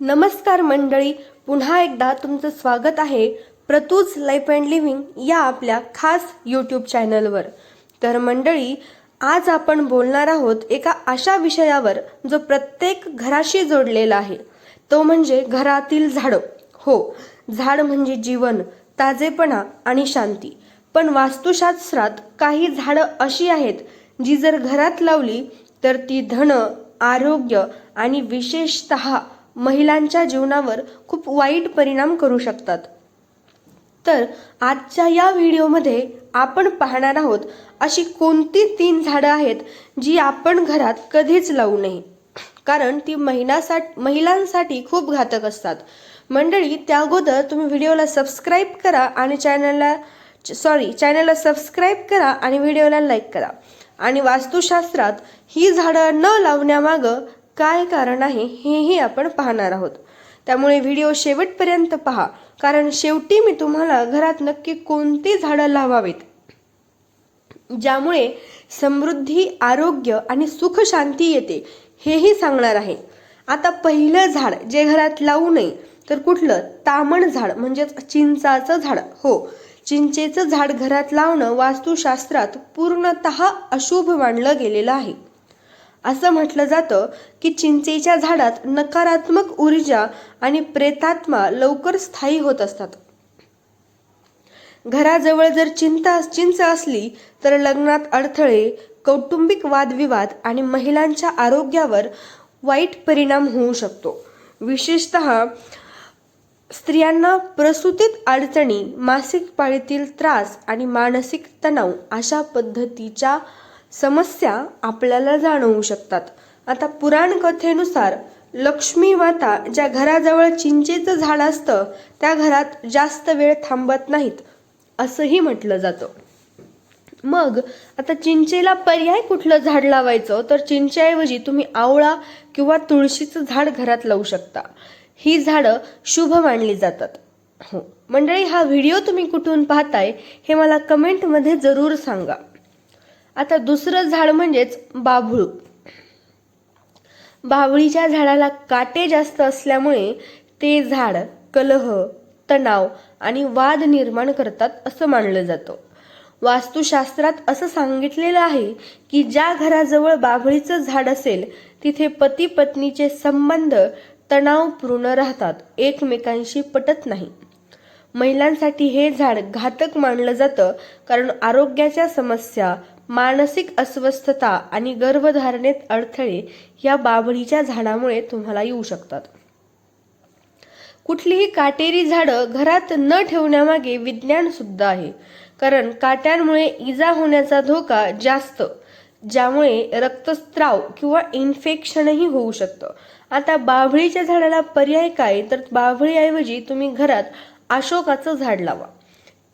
नमस्कार मंडळी पुन्हा एकदा तुमचं स्वागत आहे प्रतूज लाईफ अँड लिव्हिंग या आपल्या खास यूट्यूब चॅनलवर तर मंडळी आज आपण बोलणार आहोत एका अशा विषयावर जो प्रत्येक घराशी जोडलेला आहे. तो म्हणजे घरातील झाडं. हो झाड म्हणजे जीवन ताजेपणा आणि शांती. पण वास्तुशास्त्रात काही झाडं अशी आहेत जी जर घरात लावली तर ती धन आरोग्य आणि विशेषतः महिलांच्या जीवनावर खूप वाईट परिणाम करू शकतात. तर आजच्या या व्हिडिओमध्ये आपण पाहणार आहोत अशी कोणती तीन झाडं आहेत जी आपण घरात कधीच लावू नये. कारण ती महिलासाठी महिलांसाठी खूप घातक असतात. मंडळी त्या अगोदर तुम्ही व्हिडिओला सबस्क्राईब करा आणि चॅनलला सॉरी चॅनलला सबस्क्राईब करा आणि व्हिडिओला लाईक करा. आणि वास्तुशास्त्रात ही झाडं न लावण्यामागं काय कारण आहे हेही आपण पाहणार आहोत. त्यामुळे व्हिडिओ शेवटपर्यंत पहा कारण शेवटी मी तुम्हाला घरात नक्की कोणती झाडं लावावीत? ज्यामुळे समृद्धी आरोग्य आणि सुख शांती येते हेही सांगणार आहे. आता पहिलं झाड जे घरात लावू नये तर कुठलं? तामण झाड म्हणजेच चिंचाचं झाड. हो चिंचेचं झाड घरात लावणं वास्तुशास्त्रात पूर्णतः अशुभ मानलं गेलेलं आहे. असं म्हटलं जातं की चिंचेच्या झाडात नकारात्मक ऊर्जा आणि प्रेतात्मा लवकर स्थायी होत असतात. घराजवळ जर चिंता चिंच असली तर लग्नात अडथळे कौटुंबिक वादविवाद आणि महिलांच्या आरोग्यावर वाईट परिणाम होऊ शकतो. विशेषत स्त्रियांना प्रसूतीत अडचणी मासिक पाळीतील त्रास आणि मानसिक तणाव अशा पद्धतीच्या समस्या आपल्याला जाणवू शकतात. आता पुराण कथेनुसार लक्ष्मी माता ज्या घराजवळ चिंचेचं झाड असतं त्या घरात जास्त वेळ थांबत नाहीत असंही म्हटलं जातं. मग आता चिंचेला पर्याय कुठलं झाड लावायचं? तर चिंचेऐवजी तुम्ही आवळा किंवा तुळशीचं झाड घरात लावू शकता. ही झाडं शुभ मानली जातात. हो. मंडळी हा व्हिडिओ तुम्ही कुठून पाहताय हे मला कमेंटमध्ये जरूर सांगा. आता दुसरं झाड म्हणजेच बाभळू. बाभळीच्या झाडाला काटे जास्त असल्यामुळे ते झाड कलह तणाव आणि वाद निर्माण करतात असं मानलं जातं. वास्तुशास्त्रात असं सांगितलेलं आहे की ज्या घराजवळ बाभळीचं झाड असेल तिथे पती पत्नीचे संबंध तणावपूर्ण राहतात एकमेकांशी पटत नाही. महिलांसाठी हे झाड घातक मानलं जातं कारण आरोग्याच्या समस्या मानसिक अस्वस्थता आणि गर्भधारणेत अडथळे या बाभळीच्या झाडामुळे तुम्हाला येऊ शकतात. कुठलीही काटेरी झाडं घरात न ठेवण्यामागे विज्ञान सुद्धा आहे. कारण काट्यांमुळे इजा होण्याचा धोका जास्त ज्यामुळे रक्तस्त्राव किंवा इन्फेक्शनही होऊ शकतं. आता बाभळीच्या झाडाला पर्याय काय? तर बाभळीऐवजी तुम्ही घरात अशोकाचं झाड लावा.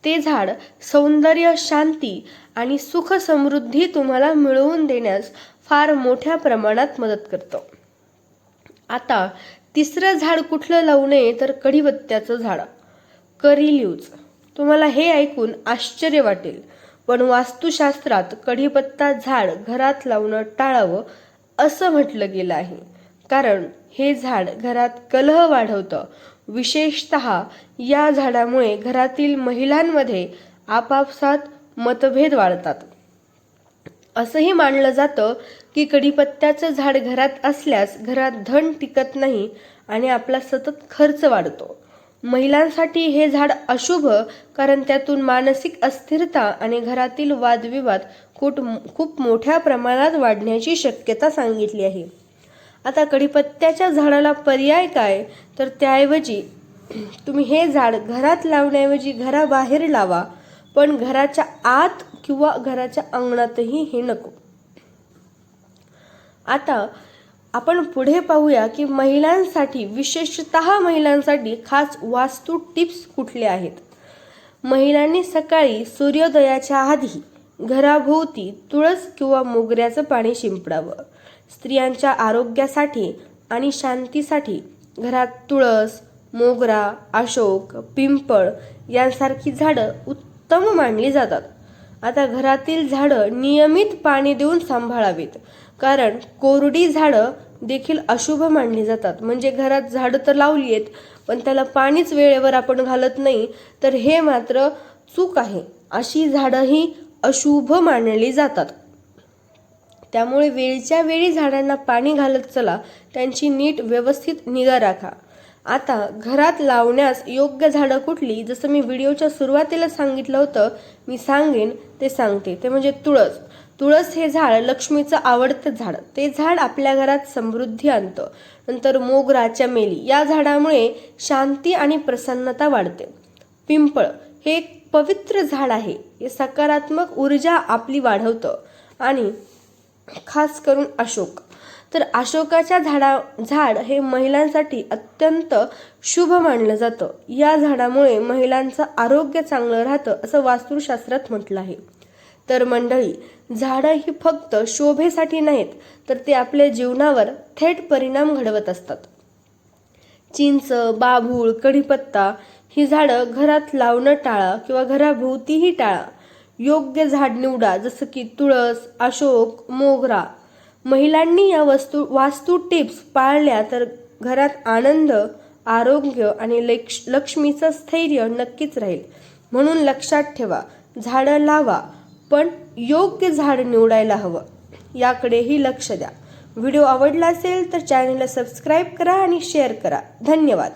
ते झाड सौंदर्य शांती आणि सुख समृद्धी तुम्हाला मिळवून देण्यास फार मोठ्या प्रमाणात मदत करतं. आता तिसरं झाड कुठलं लावू नये तर कढीपत्त्याचं झाड. करी लिव्ज तुम्हाला हे ऐकून आश्चर्य वाटेल पण वास्तुशास्त्रात कढीपत्ता झाड घरात लावणं टाळावं असं म्हटलं गेलं आहे. कारण हे झाड घरात कलह वाढवतं. विशेषत या झाडामुळे घरातील महिलांमध्ये आपापसात मतभेद वाढतात. असंही मानलं जातं की कढीपत्त्याचं झाड घरात असल्यास घरात धन टिकत नाही आणि आपला सतत खर्च वाढतो. महिलांसाठी हे झाड अशुभ कारण त्यातून मानसिक अस्थिरता आणि घरातील वादविवाद खूप खूप मोठ्या प्रमाणात वाढण्याची शक्यता सांगितली आहे. आता कढीपत्त्याच्या झाडाला पर्याय काय? तर त्याऐवजी तुम्ही हे झाड घरात लावण्याऐवजी घराबाहेर लावा. पण घराच्या आत किंवा घराच्या अंगणातही हे नको. आता आपण पुढे पाहूया की महिलांसाठी विशेषत महिलांसाठी खास वास्तू टिप्स कुठले आहेत? महिलांनी सकाळी सूर्योदयाच्या आधी घराभोवती तुळस किंवा मोगऱ्याचं पाणी शिंपडावं. स्त्रियांच्या आरोग्यासाठी आणि शांतीसाठी घरात तुळस मोगरा अशोक पिंपळ यांसारखी झाडं उत्तम मानली जातात. आता घरातील झाडं नियमित पाणी देऊन सांभाळावीत. कारण कोरडी झाडं देखील अशुभ मानली जातात. म्हणजे घरात झाडं तर लावली आहेत पण त्याला पाणीच वेळेवर आपण घालत नाही तर हे मात्र चूक आहे. अशी झाडंही अशुभ मानली जातात. त्यामुळे वेळच्या वेळी झाडांना पाणी घालत चला त्यांची नीट व्यवस्थित निगा राखा. आता घरात लावण्यास योग्य झाडं कुठली? जसं मी व्हिडिओच्या सुरुवातीला सांगितलं होतं मी सांगेन ते सांगते. ते म्हणजे तुळस. तुळस हे झाड लक्ष्मीचं आवडतं झाड. ते झाड आपल्या घरात समृद्धी आणतं. नंतर मोगरा चमेली या झाडामुळे शांती आणि प्रसन्नता वाढते. पिंपळ हे एक पवित्र झाड आहे. हे सकारात्मक ऊर्जा आपली वाढवतं. आणि खास करून अशोक. तर अशोकाच्या झाडा झाड हे महिलांसाठी अत्यंत शुभ मानलं जातं. या झाडामुळे महिलांचं आरोग्य चांगलं राहतं असं वास्तुशास्त्रात म्हटलं आहे. तर मंडळी झाडं ही फक्त शोभेसाठी नाहीत तर ते आपल्या जीवनावर थेट परिणाम घडवत असतात. चिंच बाभूळ कढीपत्ता ही झाडं घरात लावणं टाळा किंवा घराभोवतीही टाळा. योग्य झाड निवडा जसं की तुळस अशोक मोगरा महिलांनी या वस्तू वास्तू टिप्स पाळल्या तर घरात आनंद आरोग्य आणि लक्ष लक्ष्मीचं स्थैर्य नक्कीच राहील. म्हणून लक्षात ठेवा झाडं लावा पण योग्य झाड निवडायला हवं याकडेही लक्ष द्या. व्हिडिओ आवडला असेल तर चॅनलला सबस्क्राईब करा आणि शेअर करा. धन्यवाद.